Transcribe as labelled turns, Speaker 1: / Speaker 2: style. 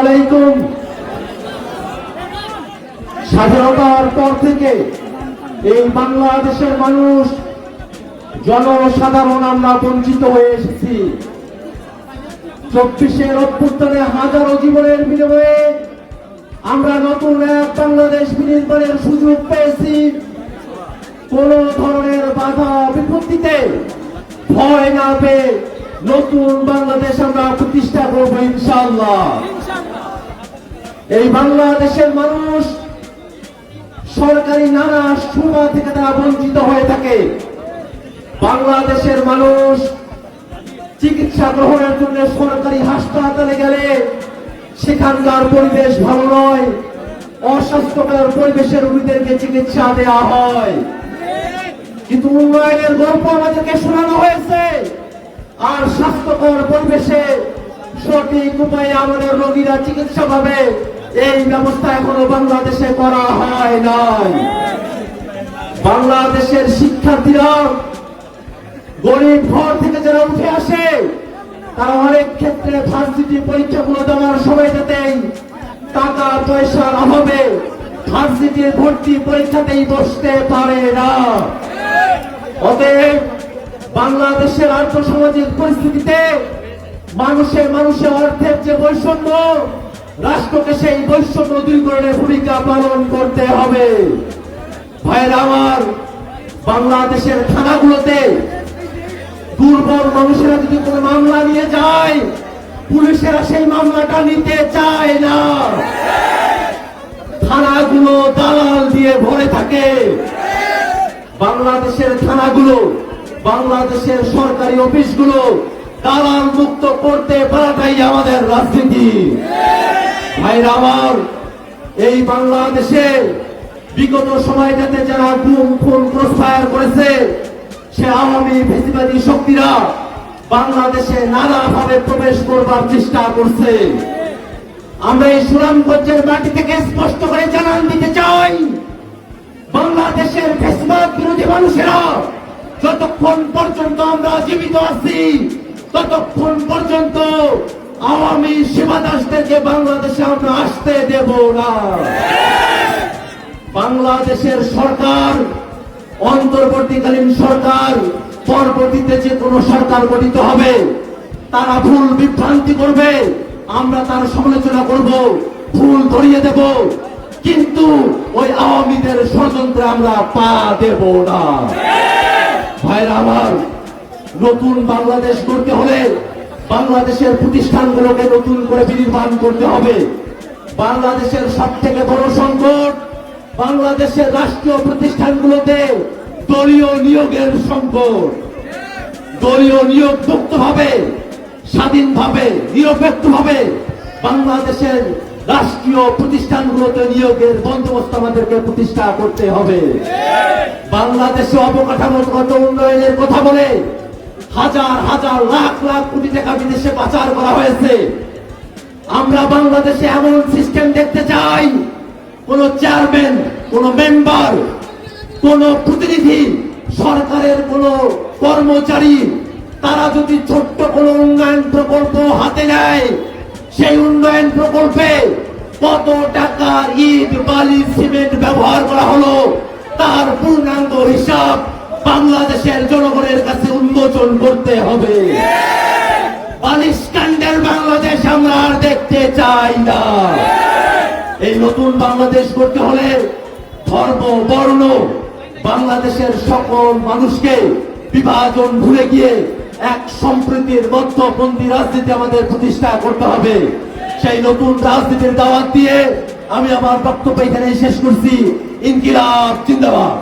Speaker 1: আলাইকুম। স্বাধীনতার পর থেকে এই বাংলাদেশের মানুষ জনসাধারণ আমরা বঞ্চিত হয়ে এসেছি। চব্বিশের অভ্যুত্থানে হাজারো জীবনের বিনিময়ে আমরা নতুন এক বাংলাদেশ বিনির্মাণের সুযোগ পেয়েছি। কোন ধরনের বাধা বিপত্তিতে ভয় না পেয়ে নতুন বাংলাদেশ আমরা প্রতিষ্ঠা করব ইনশাআল্লাহ। এই বাংলাদেশের মানুষ সরকারি নানা সুবিধা থেকে তারা বঞ্চিত হয়ে থাকে। বাংলাদেশের মানুষ চিকিৎসা গ্রহণের জন্য সরকারি হাসপাতালে গেলে সেখানকার পরিবেশ ভালো নয়, অস্বাস্থ্যকর পরিবেশের রোগীদেরকে চিকিৎসা দেওয়া হয়। কিন্তু উন্নয়নের গল্প আমাদেরকে শোনানো হয়েছে। আর স্বাস্থ্যকর পরিবেশে সঠিক উপায়ে আমাদের রোগীরা চিকিৎসা পাবে। এই ব্যবস্থা এখনও বাংলাদেশে করা হয় নাই। বাংলাদেশের শিক্ষার্থীরা গরিব ঘর থেকে যারা উঠে আসে, তারা অনেক ক্ষেত্রে ভার্সিটি পরীক্ষাগুলো দেওয়ার সময় সময়টাতেই টাকা পয়সার অভাবে ভার্সিটির ভর্তি পরীক্ষাতেই বসতে পারে না। অতএব বাংলাদেশের আর্থসামাজিক পরিস্থিতিতে মানুষের মানুষে অর্থের যে বৈষম্য রাষ্ট্রকে সেই বৈষম্য দূরীকরণের ভূমিকা পালন করতে হবে। ভাইয়ের আমার, বাংলাদেশের থানাগুলোতে দুর্বল মানুষেরা যদি কোনো মামলা নিয়ে যায়, পুলিশেরা সেই মামলাটা নিতে চায় না। থানাগুলো দালাল দিয়ে ভরে থাকে। বাংলাদেশের থানাগুলো, বাংলাদেশের সরকারি অফিসগুলো দালাল মুক্ত করতে পারাটাই আমাদের রাজনীতি। ভাইরা আমার, এই বাংলাদেশে বিগত সময়টাতে যারা গুম, খুন, ক্রসফায়ার করেছে, সে আওয়ামী ফেসিবাদী শক্তিরা বাংলাদেশে নানাভাবে প্রবেশ করবার চেষ্টা করছে। আমরা এই সুনামগঞ্জের মাটি থেকে স্পষ্ট করে জানান দিতে চাই, বাংলাদেশের বিরোধী মানুষেরা, যতক্ষণ পর্যন্ত আমরা জীবিত আছি ততক্ষণ পর্যন্ত আওয়ামী সেবা দাসদেরকে বাংলাদেশে আমরা আসতে দেব না। বাংলাদেশের সরকার, অন্তর্বর্তীকালীন সরকার, পরবর্তীতে যে কোনো সরকার গঠিত হবে, তারা ভুল বিভ্রান্তি করবে, আমরা তার সমালোচনা করব, ভুল ধরিয়ে দেব, কিন্তু ওই আওয়ামীদের ষড়যন্ত্রে আমরা পা দেব না। ভাইরা আমার নতুন বাংলাদেশ করতে হলে বাংলাদেশের প্রতিষ্ঠানগুলোকে নতুন করে বিনির্মাণ করতে হবে। বাংলাদেশের সব থেকে বড় সংকট, বাংলাদেশের রাষ্ট্রীয় প্রতিষ্ঠানগুলোতে দলীয় নিয়োগের সংকট। দলীয় নিয়োগ মুক্তভাবে স্বাধীনভাবে, নিরপেক্ষভাবে বাংলাদেশের রাষ্ট্রীয় প্রতিষ্ঠানগুলোতে নিয়োগের বন্দোবস্ত আমাদেরকে প্রতিষ্ঠা করতে হবে। বাংলাদেশে অবকাঠামোগত উন্নয়নের কথা বলে হাজার হাজার, লাখ লাখ কোটি টাকা বিদেশে পাচার করা হয়েছে। আমরা বাংলাদেশে এমন সিস্টেম দেখতে চাই। কোন চেয়ারম্যান কোন মেম্বার কোন প্রতিনিধি, সরকারের কোন কর্মচারী, তারা যদি ছোট্ট কোন উন্নয়ন প্রকল্প হাতে নেয়, সেই উন্নয়ন প্রকল্পে কত টাকা ইট, বালি, সিমেন্ট ব্যবহার করা হলো, তার পূর্ণাঙ্গ হিসাব বাংলাদেশের জনগণের কাছে উন্মোচন করতে হবে। বালিশকাণ্ডের বাংলাদেশ আমরা আর দেখতে চাই না। এই নতুন বাংলাদেশ করতে হলে ধর্ম, বর্ণ, বাংলাদেশের সকল মানুষকে বিভাজন ভুলে গিয়ে এক সম্প্রীতির মধ্যপন্থী রাজনীতি আমাদের প্রতিষ্ঠা করতে হবে। সেই নতুন রাজনীতির দাওয়াত দিয়ে আমি আমার বক্তব্য এখানে শেষ করছি। ইনকিলাব, জিন্দাবাদ।